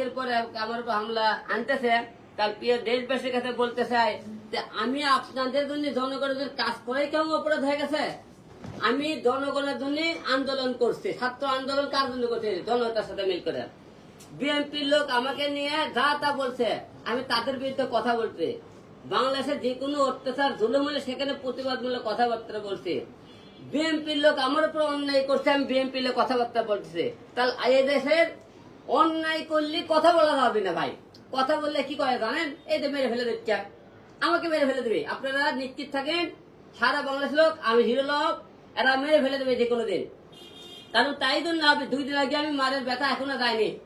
একের পর আমার উপর হামলা আনতেছে কাল প্রিয় দেশবাসীর কাছে বলতে চাই যে আমি আপনাদের জন্য জনগণের কাজ করেই কেমন অপরাধ হয়ে গেছে? আমি জনগণের জন্য আন্দোলন করছি। ছাত্র আন্দোলন কার জন্য করছি? জনতার সাথে মিল করে। বিএনপির লোক আমাকে নিয়ে যা তা বলছে, আমি তাদের বিরুদ্ধে কথা বলছি। বাংলাদেশের যে কোনো অত্যাচার, জুলুম হলে সেখানে প্রতিবাদমূলক কথাবার্তা বলছি। বিএনপির লোক আমার উপর অন্যায় করছে, আমি বিএনপির লোক কথাবার্তা বলতেছে। তাহলে এই দেশের অন্যায় করলে কথা বলা যাবে না ভাই। কথা বললে কি করে জানেন? এই তো মেরে ফেলে দিচ্ছে। আমাকে মেরে ফেলে দেবে। আপনারা নিশ্চিত থাকেন, সারা বাংলাদেশ লোক, আমি হিরো লোক, এরা মেরে ফেলে দেবে যে কোনো দিন। কারণ তাই জন্য হবে দুই দিন আগে আমি মারের ব্যথা এখনও যায়নি।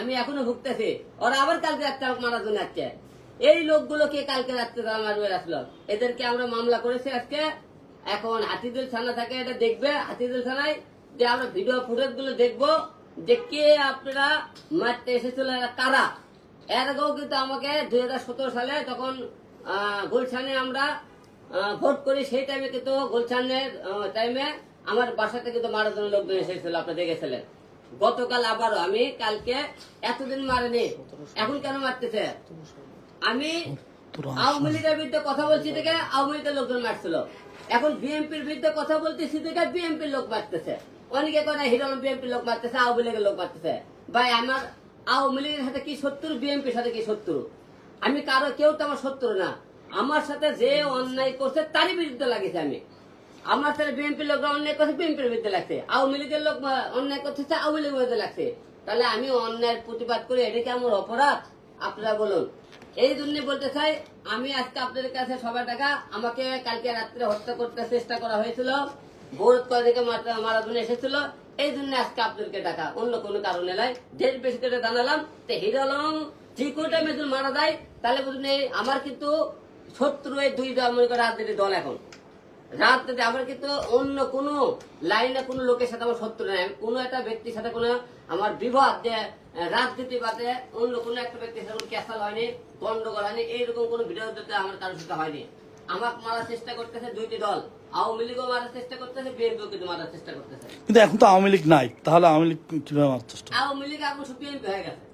আমি এখনও ভুগতেছি। ওরা আবার কালকে আমাকে মারার জন্য আসছে। এই লোকগুলোকে কালকে রাত্রে তারা মারবে আসলো। এদেরকে আমরা মামলা করেছি আজকে। এখন হাতিদুল থানা থাকে, এটা দেখবে হাতিদুল থানায়। যে আমরা ভিডিও ফুটেজগুলো দেখব যে কে আপনারা মারতে এসেছিল এরা কারা? এর আগেও কিন্তু আমাকে দুই হাজার সতেরো সালে তখন গুলশানে আমরা ভোট করি, সেই টাইমে কিন্তু গুলশানের টাইমে আমার বাসাতে কিন্তু মারার জন্য লোকজন এসেছিল, আপনি দেখেছিলেন। গতকাল আবারও আমি, কালকে এতদিন মারেনি। এখন কেন মারতেছে? আমি আওয়ামী লীগের বিরুদ্ধে কথা বলছি থেকে আওয়ামী লীগের লোকজন মারছিল। এখন বিএনপির বিরুদ্ধে কথা বলতেছি থেকে বিএনপির লোক মারতেছে। অনেকে করে হিরো বিএনপির লোক মারতেছে আওয়ামী লীগের লোক মারতেছে ভাই, আমার আওয়ামী লীগের সাথে কি শত্রু বিএনপির সাথে কি শত্রু? আমি কারও, কেউ তো আমার শত্রু না। আমার সাথে যে অন্যায় করছে, তারই বিরুদ্ধে লাগিয়েছে আমি। আমার সাথে বিএনপির লোক অন্যায় করছে বিএনপির বিরুদ্ধে লাগছে। আওয়ামী লীগের লোক অন্যায় করতেছে আওয়ামী লীগের বিরুদ্ধে লাগছে। তাহলে আমি অন্যায়ের প্রতিবাদ করি, এটা কি আমার অপরাধ? আপনারা বলুন। এই জন্য বলতে চাই, আমি আজকে আপনাদের কাছে সবার টাকা, আমাকে কালকে রাত্রে হত্যা করতে চেষ্টা করা হয়েছিল। ভোর কয়েকে মারার জন্য এসেছিল। এই জন্য আজকে আপনাদেরকে টাকা অন্য কোনো কারণে নাই। দেশ বেশি করে জানালাম। তো হিরো আলম কোনো যদি মারা যায়, তাহলে বুঝুন আমার কিন্তু শত্রু এই দুই দল, মনে করে রাজনীতি দল এখন। রাজনীতি আমার কিন্তু অন্য কোনো লাইনে কোনো লোকের সাথে আমার শত্রু নাই। কোনো একটা ব্যক্তির সাথে কোনো আমার বিবাদ যে রাজনীতি বাদে অন্য কোনো একটা ব্যক্তির সাথে কোনো ক্যাসাল হয়নি, গন্ডগোল হয়নি, এইরকম কোনো বিরোধিতা আমার কারোর সাথে হয়নি। আমাকে মারার চেষ্টা করতেছে দুইটি দল। আওয়ামী লীগও মারার চেষ্টা করতেছে বিএনপিও কিন্তু মারার চেষ্টা করতেছে। কিন্তু এখন তো আওয়ামী লীগ নাই তাহলে আওয়ামী লীগ কীভাবে মারার চেষ্টা? আওয়ামী লীগ এখন সব বিএনপি হয়ে গেছে।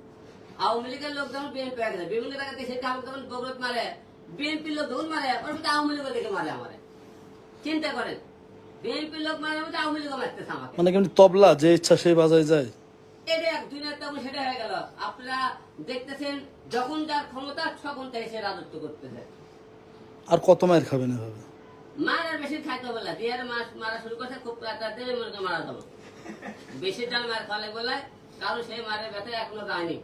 আওয়ামী লীগের লোক যখন বিএনপি হয়ে গেছে বিভিন্ন জায়গাতে সেটা আমাকে যখন বগরত মারে বিএনপির লোক যখন মারে ওর আওয়ামী দিকে মারে আমারে। চিন্তা করেন বিএনপির লোক মারে মধ্যে আওয়ামী লীগও মারতেছে আমাকে। মানে কেমন তবলা যে ইচ্ছা সে বাজায় যায়? এটা এক নেতা তখন সেটা হয়ে গেল। আপনারা দেখতেছেন যখন যার ক্ষমতা তখন তাই সে রাজত্ব করতেছে। আর কত মায়ের খাবেন এভাবে? মার আর বেশি বলে মারা শুরু করছে খুব মারা দেবো। বেশি ডাল মার বলে কারণ সেই মারের ব্যথা এখনও যায়নি।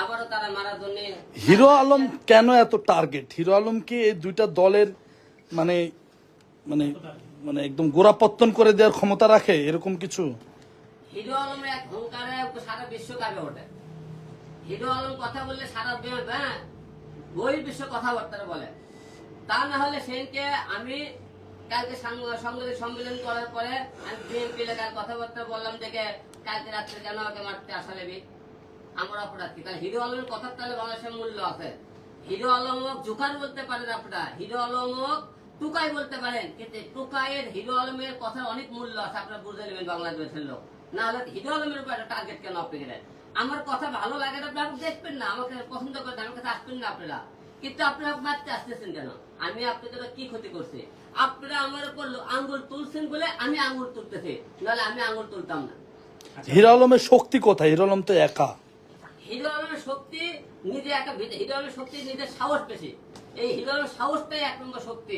আবারও তারা মারার জন্য হিরো আলম কেন এত টার্গেট হিরো আলম কি এই দুইটা দলের মানে মানে মানে একদম গোড়াপত্তন করে দেওয়ার ক্ষমতা রাখে? এরকম কিছু? হিরো আলমের এক সারা বিশ্ব কাঁপে ওঠে। হিরো আলম কথা বললে সারা হ্যাঁ বই বিশ্ব কথাবার্তা বলে। তা না হলে সেদিনকে আমি কালকে সাং- সাংবাদিক সম্মেলন করার পরে আমি বিএনপি লেখার কথাবার্তা বললাম দেখে কালকে রাত্রে কেন আমাকে মারতে আসা লেবি আমরা অপরাধ কি? তাহলে হিরো আলমের কথার তাহলে বাংলাদেশের মূল্য আছে। হিরো আলমক জোকার বলতে পারেন আপনারা। হিরো আলমক টুকাই বলতে পারেন। কিন্তু টুকাইয়ের হিরো আলমের কথার অনেক মূল্য আছে। আপনারা বুঝে নেবেন বাংলাদেশের লোক। না হলে হিরো আলমের উপর একটা টার্গেট কেন আপনি গেলেন আমার কথা ভালো লাগে না আপনি আমাকে দেখবেন না। আমাকে পছন্দ করেন আমার কাছে আসবেন না আপনারা। কিন্তু আপনারা মারতে আসতেছেন কেন? আমি আপনাদের কি ক্ষতি করছি? আপনারা আমার উপর আঙ্গুল তুলছেন বলে আমি আঙ্গুল তুলতেছি নাহলে আমি আঙ্গুল তুলতাম না। হিরো আলমের শক্তি কোথায়? হিরো আলম তো একা। হিরো আলমের শক্তি নিজে ভিতরে হিরো আলমের শক্তি নিজের সাহস বেশি। এই হিরো আলমের সাহসটাই এক নম্বর শক্তি।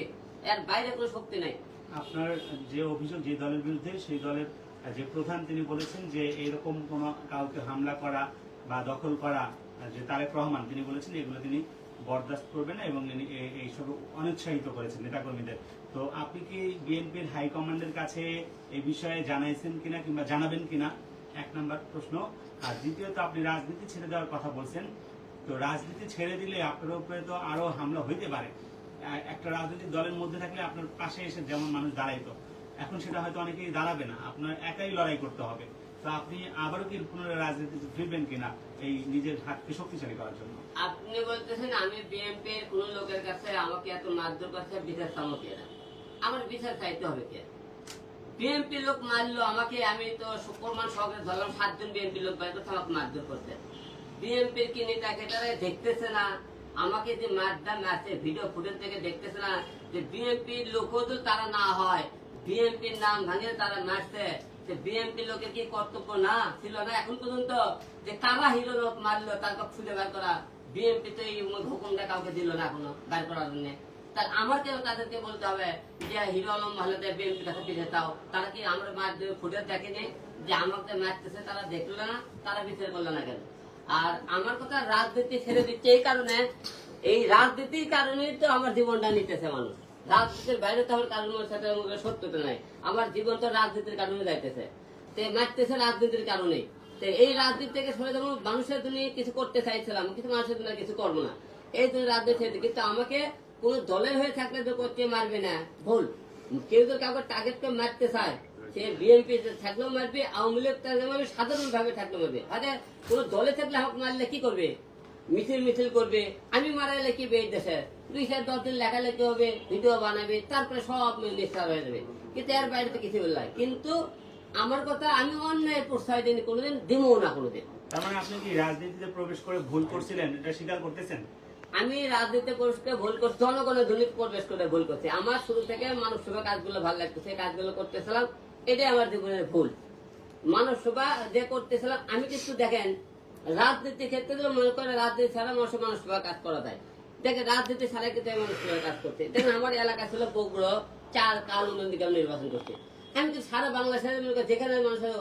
এর বাইরে কোনো শক্তি নাই। আপনার যে অভিযোগ যে দলের বিরুদ্ধে সেই দলের যে প্রধান তিনি বলেছেন যে এইরকম কোনো কাউকে হামলা করা বা দখল করা যে তারেক রহমান তিনি বলেছেন এগুলো তিনি বরদাস্ত করবেন না এবং এইসব অনুৎসাহিত করেছেন নেতাকর্মীদের। তো আপনি কি বিএনপির হাইকমান্ডের কাছে এই বিষয়ে জানাইছেন কিনা কিংবা জানাবেন কিনা? এক নম্বর প্রশ্ন। আর দ্বিতীয়ত, আপনি রাজনীতি ছেড়ে দেওয়ার কথা বলছেন। তো রাজনীতি ছেড়ে দিলে আপনার উপরে তো আরও হামলা হইতে পারে। একটা রাজনৈতিক দলের মধ্যে থাকলে আপনার পাশে এসে যেমন মানুষ দাঁড়াইতো, এখন সেটা হয়তো অনেকেই দাঁড়াবে না। আপনার একাই লড়াই করতে হবে। আপনি আবারও কি পুনরায় রাজনীতিতে ফিরবেন কিনা এই নিজের হাতকে শক্তিশালী করার জন্য? আপনি বলতেছেন আমি বিএনপির কোন লোকের কাছে আমাকে এত মারধর করছে বিচার আমার বিচার চাইতে হবে কে? বিএনপি লোক মারলো আমাকে, আমি তো প্রমাণ সহকারে ধরলাম, সাতজন বিএনপি লোক করতে আমাকে মারধর বিএনপির কি দেখতেছে না? আমাকে যে মারটা ম্যাচে ভিডিও ফুটেজ থেকে দেখতেছে না যে বিএনপির লোকও তো তারা না হয়, বিএনপির নাম ভাঙে তারা মারছে। যে বিএনপি লোকের কি কর্তব্য না? ছিল না এখন পর্যন্ত যে কারা হিরো লোক মারলো তারকে খুঁজে বের করা। বিএনপি তো এই হুকুমটা কাউকে দিল না এখনও, বের করার জন্য। তার আমাকেও তাদেরকে বলতে হবে যে, হিরো আলম ভালোদের বিএনপি কাছে পিছিয়ে দাও তারা কি আমার মার ফুটেজ দেখেনি যে আমাকে মারতেছে, তারা দেখল না, তারা বিচার করল না কেন? আর আমার কথা রাজনীতি ছেড়ে দিচ্ছে এই কারণে, এই রাজনীতির কারণেই তো আমার জীবনটা নিতেছে মানুষ। রাজনীতির বাইরে তো কারণের সাথে সত্যতা নাই। আমার জীবন তো রাজনীতির কারণে যাইতেছে। মারতেছে রাজনীতির কারণে। এই রাজনীতি থেকে সরে যেমন মানুষের জন্য কিছু করতে চাইছিলাম কিছু মানুষের জন্য কিছু করব না। এই জন্য রাজনীতি কিন্তু আমাকে কোন দলের হয়ে থাকলে তো করতে মারবে না। ভুল। কেউ তো কাউকে টার্গেট করে মারতে চায়, সে বিএনপি থাকলেও মারবে, আওয়ামী লীগ সাধারণ ভাবে থাকলেও মারবে। আরে কোন দলে থাকলে মারলে কি করবে? মিছিল মিছিল করবে আমি মারা গেলে কি এই দেশে দুই চার দশ দিন লেখালেখি হবে ভিডিও বানাবে তারপরে সব নিষ্ঠা হয়ে যাবে। কিন্তু এর বাইরে তো কিছু বললাই কিন্তু আমার কথা আমি অন্যায় প্রশ্রয় দিন কোনোদিন দিমও না কোনোদিন। তার মানে আপনি কি রাজনীতিতে প্রবেশ করে ভুল করছিলেন? এটা স্বীকার করতেছেন? আমি রাজনীতি করতে ভুল করছি দুর্নীতি প্রবেশ করে ভুল করছি। আমার শুরু থেকে মানুষ সেবা কাজগুলো ভালো লাগতেছে কাজগুলো করতেছিলাম এটাই আমার জীবনের ভুল। মানব সেবা যে করতেছিলাম আমি কিন্তু দেখেন রাজনীতির ক্ষেত্রে মনে করে রাজনীতি ছাড়া মানুষের মানুষ সেবা কাজ করা যায়। দেখে রাজনীতি ছাড়া কিন্তু মানুষ কাজ করতে দেখেন, আমার এলাকা ছিল বগুড়ো, চার কাল আমি নির্বাচন করছি। আমি তো সারা বাংলাদেশের যেখানে মানুষের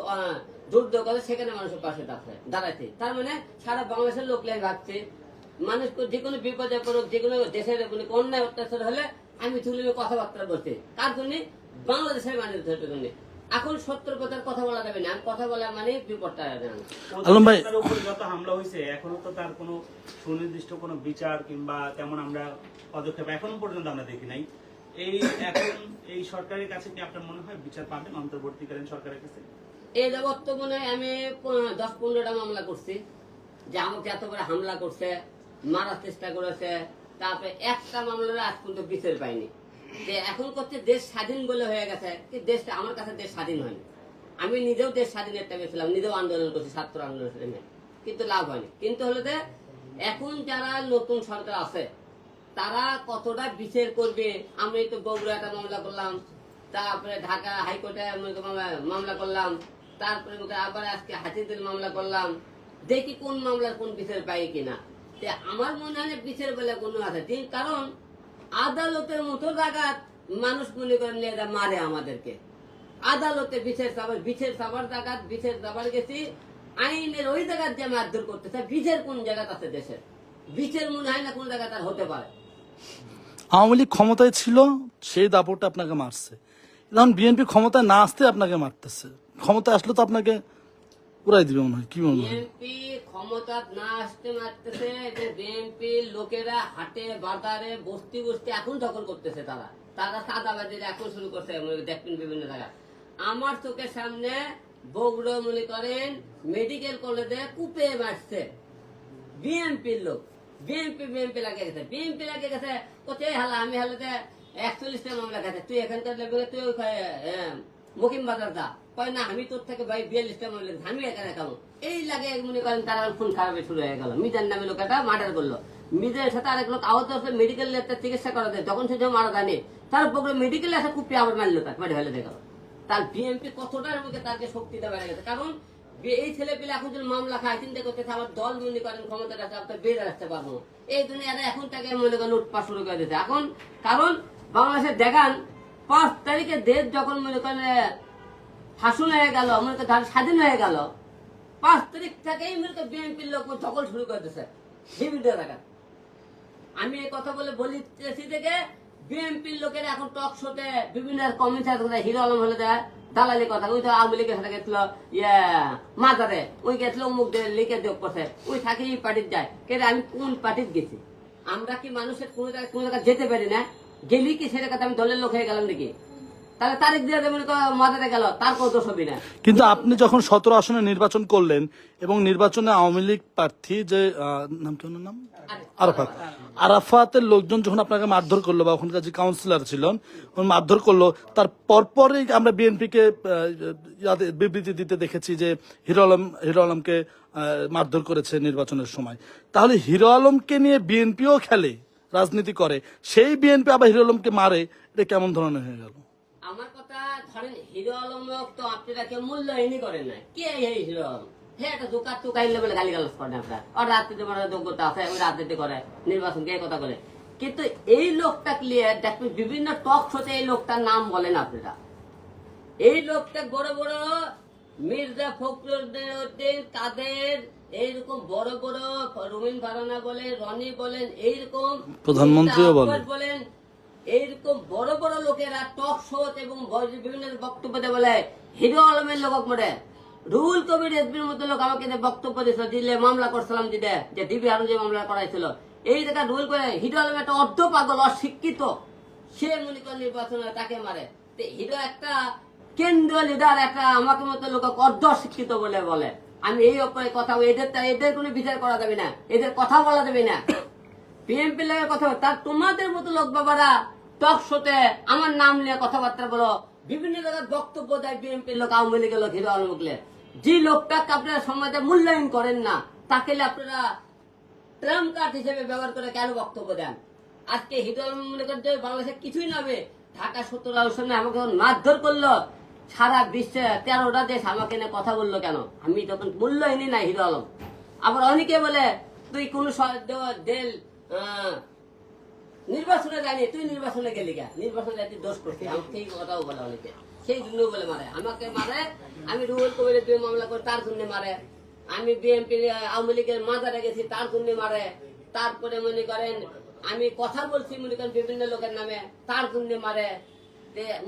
যুদ্ধ করে সেখানে মানুষের পাশে দাঁড়াইছে। তার মানে সারা বাংলাদেশের লোক লাই ভাবছে, মানুষ যে কোনো বিপদে পড়ুক, যে কোনো দেশের অন্যায় অত্যাচার হলে আমি তুলে কথাবার্তা বলতে তার জন্য বাংলাদেশের মানুষের জন্য এখন কথার কথা বলা যাবে না। কথা বলা মানে বিপদটা আলম ভাই- যত হামলা হয়েছে এখনও তো তার কোনো সুনির্দিষ্ট কোনো বিচার কিংবা তেমন আমরা পদক্ষেপ এখনও পর্যন্ত আমরা দেখি নাই। এই এখন এই সরকারের কাছে কি আপনার মনে হয় বিচার পাবেন অন্তর্বর্তীকালীন সরকারের কাছে? এই যাবৎ তো মনে হয় আমি দশ পনেরোটা মামলা করছি যে আমাকে এত করে হামলা করছে মারার চেষ্টা করেছে তারপরে একটা মামলার আজ পর্যন্ত বিচার পাইনি। যে এখন করছে দেশ স্বাধীন বলে হয়ে গেছে, কি দেশটা আমার কাছে দেশ স্বাধীন হয়নি। আমি নিজেও দেশ স্বাধীনের টাইমে ছিলাম, নিজেও আন্দোলন করছি, ছাত্র আন্দোলনের টাইমে কিন্তু লাভ হয়নি। কিন্তু হলো যে, এখন যারা নতুন সরকার আছে, তারা কতটা বিচার করবে? আমি তো বগুড়া একটা মামলা করলাম, তারপরে ঢাকা হাইকোর্টে করো মামলা- করলাম, তারপরে আবার আজকে হাতিদের মামলা করলাম। দেখি কোন মামলার কোন বিচার পাই কিনা। আমার মনে হয় বিচার বলে কোনো আছে। কারণ আদালতের মতো জায়গাত মানুষ মনে করেন যা মারে আমাদেরকে। আদালতে বিচার চাবার বিচার চাবার জায়গাত বিচার চাবার গেছি, আইনের ওই জায়গার যে মারধর করতেছে, বিচার কোন জায়গাত আছে দেশের? বিচার মনে হয় না কোন জায়গায় তার হতে পারে। আওয়ামী লীগ ক্ষমতায় ছিল সেই দাপটটা আপনাকে মারছে। এখন বিএনপি ক্ষমতায় না আসতে আপনাকে মারতেছে। ক্ষমতা আসলে তো আপনাকে উড়াই দিবে মনে হয়, কি মনে হয়? ক্ষমতা না আসতে মারতেছে যে বিএনপি লোকেরা হাটে, বাজারে বস্তি বস্তি এখন দখল করতেছে তারা। তারা এখন শুরু করছে দেখবেন বিভিন্ন জায়গায়। আমার চোখের সামনে মনে করেন মেডিকেল কলেজে কুপে মারছে লোক বিএনপি বিএনপি লাগে গেছে। বিএনপি লাগে গেছে কোথায় হালা, আমি হালাতে একচল্লিশটা মামলা গেছে তুই এখানকার লেভেলে তুই মকিম বাজার যা কয় না, আমি তোর থেকে ভাই বিয়াল্লিশটা মামলা গেছে আমি এখানে খাব। এই লাগে মনে করেন তারা খুন খারাপে শুরু হয়ে গেল। মিজান নামে লোক একটা মার্ডার করল। মিজের সাথে আরেক লোক আহত হচ্ছে মেডিকেল চিকিৎসা করা দেয় তখন সে যে মারা যায়নি তার প্রোগ্রাম মেডিকেলে এসে কুপি আবার মারলো তাকে মারি ফেলে দিয়ে গেল। তার বিএনপি কতটার মুখে তাকে শক্তিটা বেড়ে গেছে? কারণ এই ছেলে পেলে এখন যদি মামলা খায়, চিন্তা করতেছে, আমার দল মনে করেন ক্ষমতা আছে, আপনার বেড়ে রাখতে পারব। এই দুনিয়াতে এখন তাকে মনে করেন লুটপাট শুরু করে দিতে এখন কারণ বাংলাদেশের দেখান পাঁচ তারিখে দেশ যখন মনে করেন শাসন হয়ে গেল, মনে করেন ধান স্বাধীন হয়ে গেল। পাঁচ তারিখ থেকেই মনে করেন বিএনপির লোক দখল শুরু করে দিচ্ছে বিভিন্ন জায়গা আমি এই কথা বলে বলিতেছি থেকে বিএনপির লোকের এখন টক শোতে বিভিন্ন কমিটি হিরো আলম হলে দেয় দালালি কথা, ওই তো আওয়ামী লীগের সাথে গেছিল ইয়ে মাজারে, ওই গেছিল মুখ দিয়ে লিখে যোগ করছে ওই থাকে এই পার্টির যায়। কে আমি কোন পার্টির গেছি? আমরা কি মানুষের কোন জায়গায় কোন জায়গায় যেতে পারি না? গেলি কি সেটা কথা আমি দলের লোক হয়ে গেলাম নাকি? তাহলে তারিখ দিয়ে দেবেন মাদারে গেল তার কোনো দোষ না। কিন্তু আপনি যখন সতেরো আসনে নির্বাচন করলেন এবং নির্বাচনে আওয়ামী লীগ প্রার্থী যে নাম কি নাম? আরাফাত। আরাফাতের লোকজন যখন আপনাকে মারধর করল বা ওখানকার যে কাউন্সিলর ছিলেন মারধর করল, তার পরপরই আমরা বিএনপিকে বিবৃতি দিতে দেখেছি যে হিরো আলম, হিরো আলমকে মারধর করেছে নির্বাচনের সময়। তাহলে হিরো আলমকে নিয়ে বিএনপিও খেলে। রাজনীতি করে, সেই বিএনপি আবার হিরো আলমকে মারে, এটা কেমন ধরনের হয়ে গেল? আমার কথা, ধরেন হিরো আলম তো আপনারা কেউ মূল্যায়নই করেন না। কে এই হিরো আলম? একটা দোকান গালি করেন আর রাজনীতি মানে যোগ্যতা আছে রাজনীতি করে, নির্বাচন কে কথা বলে। কিন্তু এই লোকটা ক্লিয়ার দেখবেন বিভিন্ন টক শোতে এই লোকটার নাম বলেন আপনারা। এই লোকটা বড় বড় মির্জা ফখরুদ্দিন তাদের এইরকম বড় বড় রুমিন ফারানা বলেন রনি বলেন এইরকম প্রধানমন্ত্রীও বলেন। এইরকম বড় বড় লোকেরা টক শো এবং বিভিন্ন বক্তব্য বলে হিরো আলমের লোক মরে। রুল কবির এসবির মতো লোক আমাকে বক্তব্য দিয়েছিল দিলে মামলা করছিলাম দিদে যে ডিবি আরও যে মামলা করাইছিল। এই জায়গা রুল করে হিরো আলম একটা অর্ধ পাগল অশিক্ষিত। সে মনে করে নির্বাচনে তাকে মারে। হিরো একটা কেন্দ্রীয় লিডার একটা আমাকে মতো লোক অর্ধ শিক্ষিত বলে বলে। আমি এই ব্যাপারে কথা এদের এদের কোনো বিচার করা যাবে না, এদের কথা বলা যাবে না। বিএনপি লাগে কথা। তার তোমাদের মতো লোক বাবারা, টক শোতে আমার নাম নিয়ে কথাবার্তা বলো। বিভিন্ন জায়গায় বক্তব্য দেয় বিএনপির লোক, আওয়ামী লীগের লোক, হিরো আলম যে লোকটাকে আপনারা সমাজে মূল্যায়ন করেন না, তাকে আপনারা ট্রাম্প কার্ড হিসেবে ব্যবহার করে কেন বক্তব্য দেন? আজকে হিরো আলম বাংলাদেশে কিছুই নাবে ঢাকা সত্তর সামনে আমাকে মারধর করল সারা বিশ্বে তেরোটা দেশ আমাকে নিয়ে কথা বলল কেন? আমি তখন মূল্যহীনই না হিরো আলম। আবার অনেকে বলে, তুই কোন নির্বাচনে যায়নি, তুই নির্বাচনে গেলি গা নির্বাচনে তুই দোষ করছিস আমাকে সেই কথাও বলে অনেকে। সেই জন্য বলে মারে। আমাকে মারে, আমি রুহুল কবিরের দুই মামলা করে তার জন্য মারে। আমি বিএনপি আওয়ামী লীগের মাজারে গেছি, তার জন্য মারে। তারপরে মনে করেন, আমি কথা বলছি, মনে করেন বিভিন্ন লোকের নামে, তার জন্য মারে।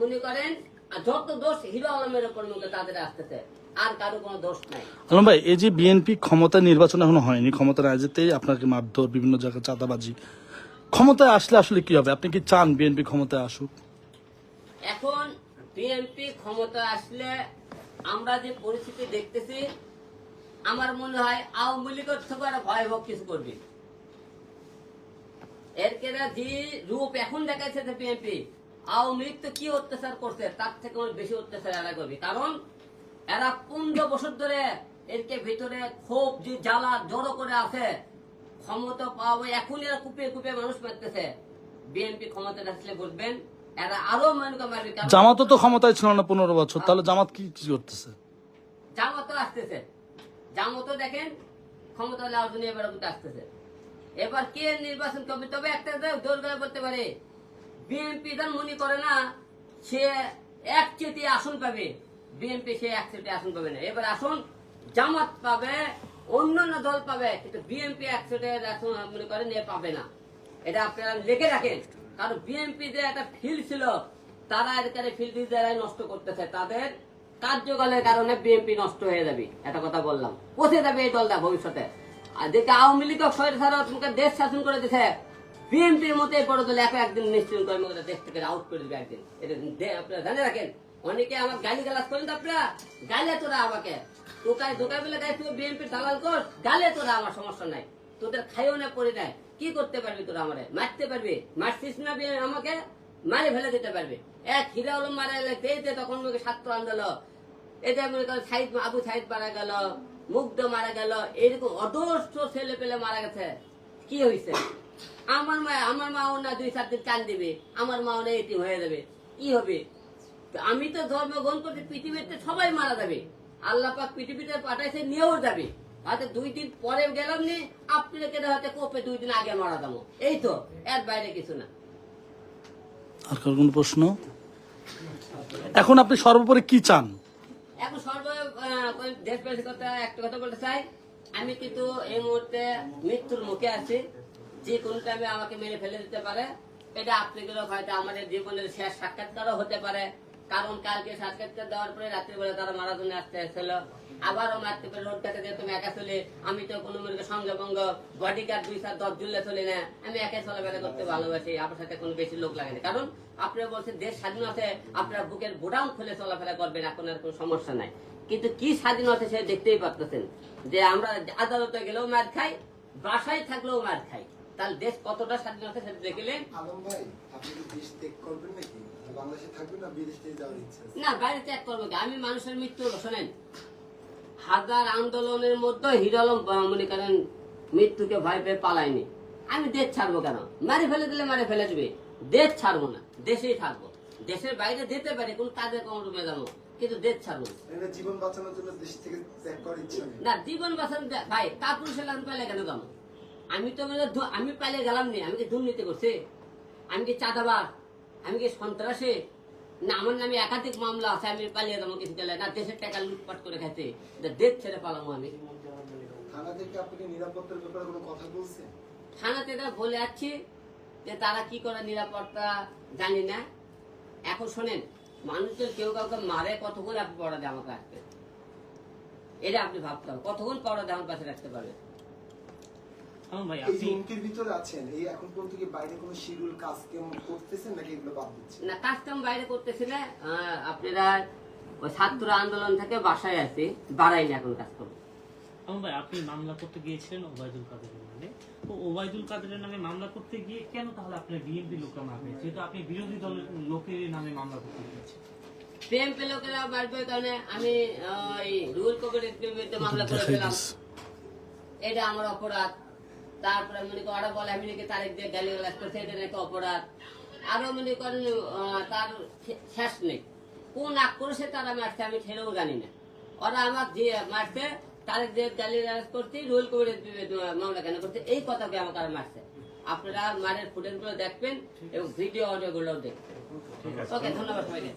মনে করেন যত দোষ হিরো আলমের উপর মুখে তাদের আসতেছে আর কারও কোনো দোষ নাই। আলম ভাই এই যে বিএনপি ক্ষমতা নির্বাচন এখনও হয়নি ক্ষমতা না যেতেই আপনাকে মারধর বিভিন্ন জায়গায় চাঁদাবাজি। ক্ষমতায় আসলে আসলে কি হবে? আপনি কি চান বিএনপি ক্ষমতায় আসুক? এখন বিএনপি ক্ষমতা আসলে আমরা যে পরিস্থিতি দেখতেছি আমার মনে হয় আওয়ামী লীগের থেকে ভয়াবহ কিছু করবে এর কেরা যে রূপ এখন দেখাচ্ছে বিএনপি আওয়ামী লীগ তো কি অত্যাচার করছে তার থেকে বেশি অত্যাচার এরা করবে। কারণ এরা পনেরো বছর ধরে এরকে ভিতরে ক্ষোভ যে জ্বালা জড়ো করে আছে ক্ষমতা পাওয়া এখন এরা কুপিয়ে কুপিয়ে মানুষ মারতেছে। বিএনপি আসলে বুঝবেন এরা আরও মনে করে মারবে জামাতও তো ক্ষমতায় ছিল না পনেরো বছর তাহলে জামাত কি কি করতেছে? জামাত আসতেছে। জামাতও দেখেন ক্ষমতা জন্য এবার আসতেছে। এবার কে নির্বাচন করবে? তবে একটা করে বলতে পারে বিএনপি যখন মনে করে না, সে এক চেটি আসন পাবে। বিএনপি সে এক চেটি আসন পাবে না। এবার আসন জামাত পাবে, অন্যান্য দল পাবে, কিন্তু বিএনপি এক চেটে আসন মনে করেন এ পাবে না। এটা আপনারা লিখে রাখেন। কারণ বিএনপি যে একটা ফিল্ড ছিল, তারা এখানে ফিল্ড যারাই নষ্ট করতেছে। তাদের কার্যকালের কারণে বিএনপি নষ্ট হয়ে যাবে। একটা কথা বললাম। কোথায় যাবে এই দলটা ভবিষ্যতে। আর দেখে আওয়ামী লীগ শহরে সারা তোমাকে দেশ শাসন করে দিছে বিএনপির মতো বড় দল, এক একদিন নিশ্চয় করে আমাকে দেশ থেকে আউট করে দেবে একদিন। এটা আপনারা জানে রাখেন, অনেকে আমার গালি গালাজ করেন আপনারা, গালে তোরা আমাকে। তোকায় দোকায় বলে গায়ে তুই বিএনপির দালাল কর গালে তোরা, আমার সমস্যা নাই। তোদের খাইও না, পড়ে নাই কি করতে পারবি তোরা আমারে? মারতে পারবি? মারছিস না আমাকে? মারে ফেলে দিতে পারবে। এক হিরা আলম মারা গেলে তেইতে তখন আমাকে ছাত্র আন্দোলন। এটা মনে করেন সাইদ আবু সাইদ মারা গেল, মুগ্ধ মারা গেল, এরকম অদর্শ ছেলে পেলে মারা গেছে। কি হয়েছে আমার মা আমার মাও না দুই চার দিন কান দিবে। আমার মাও না এটিম হয়ে যাবে। কি হবে। আমি তো ধর্মগ্রহণ করছি পৃথিবীতে সবাই মারা যাবে। আল্লাহ পাক পৃথিবীতে পাঠাইছে নিয়েও যাবে। হয়তো দুই দিন পরে গেলাম নি আপনি কেটে হয়তো কোপে দুই দিন আগে মারা যাব। এই তো এর বাইরে কিছু না। আর কার কোনো প্রশ্ন? এখন আপনি সর্বোপরি কি চান? এখন সর্ব দেশবাসীর কথা একটা কথা বলতে চাই। আমি কিন্তু এই মুহূর্তে মৃত্যুর মুখে আছি। যে কোনো টাইমে আমাকে মেরে ফেলে দিতে পারে। এটা আপনাদেরও হয়তো আমাদের জীবনের শেষ সাক্ষাৎকারও হতে পারে। কারণ কালকে সাক্ষাৎকার দেওয়ার পরে রাত্রিবেলা তারা মারা জন্য আসতে এসেছিল। আবারও মারতে পারে রোড থেকে তুমি একা চলে, আমি তো কোনো মনে সঙ্গে ভঙ্গ বডি গার্ড দুই সাত দশ জুলে চলে না। আমি একাই চলাফেরা করতে ভালোবাসি আপনার সাথে কোনো বেশি লোক লাগে না। কারণ আপনারা বলছেন দেশ স্বাধীন আছে, আপনারা বুকের গোডাউন খুলে চলাফেরা করবেন, এখন আর কোনো সমস্যা নাই। কিন্তু কি স্বাধীনতা সে দেখতেই পারতেছেন যে আমরা আদালতে গেলেও মার খাই, বাসায় থাকলেও মার খাই। তাহলে দেশ কতটা স্বাধীনতা সেটা দেখলেন আলম ভাই আপনি কি দেশ ত্যাগ করবেন নাকি? বাংলাদেশে থাকবেন না বিদেশ থেকে যাওয়ার ইচ্ছা না বাইরে ত্যাগ করব আমি মানুষের মৃত্যু শোনেন। হাজার আন্দোলনের মধ্যে হিরলম মনে করেন মৃত্যুকে ভয় পেয়ে পালায়নি। আমি দেশ ছাড়বো কেন? মারি ফেলে দিলে মারি ফেলে দিবে। দেশ ছাড়বো না দেশেই থাকব। দেশের বাইরে যেতে পারি কোন কাজে কোনো যাব। কিন্তু দেশ ছাড়বো। না। জীবন বাঁচানোর জন্য দেশ থেকে ত্যাগ করার ইচ্ছা না জীবন বাঁচান ভাই তা পুরুষের আমি পাইলে কেন যাব? আমি তো মানে আমি পাইলে গেলাম নি আমি কি দুর্নীতি করছি? আমি কি চাঁদাবাজ? আমি কি সন্ত্রাসে? না আমার নামে একাধিক মামলা আছে আমি পালিয়ে যাব কিছু গেলে না দেশের টাকা লুটপাট করে খাইতে। যে দেশ ছেড়ে পালামো আমি। থানা থেকে আপনি নিরাপত্তার ব্যাপারে কোনো কথা বলছেন? থানাতে তো বলে যাচ্ছি যে তারা কি করে নিরাপত্তা জানি না। এখন শোনেন মানুষের কেউ কাউকে মারে কতক্ষণ আপনি পড়া দিয়ে আমাকে রাখবেন এটা আপনি ভাবতে হবে। কতক্ষণ পড়া দিয়ে আমার পাশে রাখতে পারবেন? ভাই আপনি হুমকির ভিতরে আছেন এই এখন পর্যন্ত কি বাইরে কোনো শিডিউল কাজ কেমন করতেছেন নাকি এগুলো বাদ দিচ্ছেন? না কাজ কাম বাইরে করতেছি না। আহ, আপনারা ওই ছাত্র আন্দোলন থেকে বাসায় আছি বাড়াই না এখন কাজ করব। ভাই আপনি মামলা করতে গিয়েছিলেন ওবায়দুল কাদেরের নামে। তো ওবায়দুল কাদেরের নামে মামলা করতে গিয়ে কেন তাহলে আপনার বিএনপি লোকরা মারবে? যেহেতু আপনি বিরোধী দলের লোকের নামে মামলা করতে গিয়েছেন। প্রেম পে লোকেরা বাড়বে কারণে আমি আহ, এই রুল কবিরের বিরুদ্ধে মামলা করে ফেলাম। এটা আমার অপরাধ। তারপরে মনে করেন ওরা বলে আমি নাকি তারিখ দিয়ে গালি গালাজ করছে এটা নাকি অপরাধ। আরও মনে করেন তার শেষ নেই। কোন আগ করেছে তারা মারছে আমি ঠেলেও জানি না। ওরা আমার যে মারছে তারিখ দিয়ে গালি গালাজ করছে রুল কবিরের মামলা কেন করছে এই কথাকে আমাকে আর মারছে। আপনারা মারের ফুটেজগুলো দেখবেন এবং ভিডিও অডিও গুলো দেখবেন। ওকে ধন্যবাদ সবাইকে।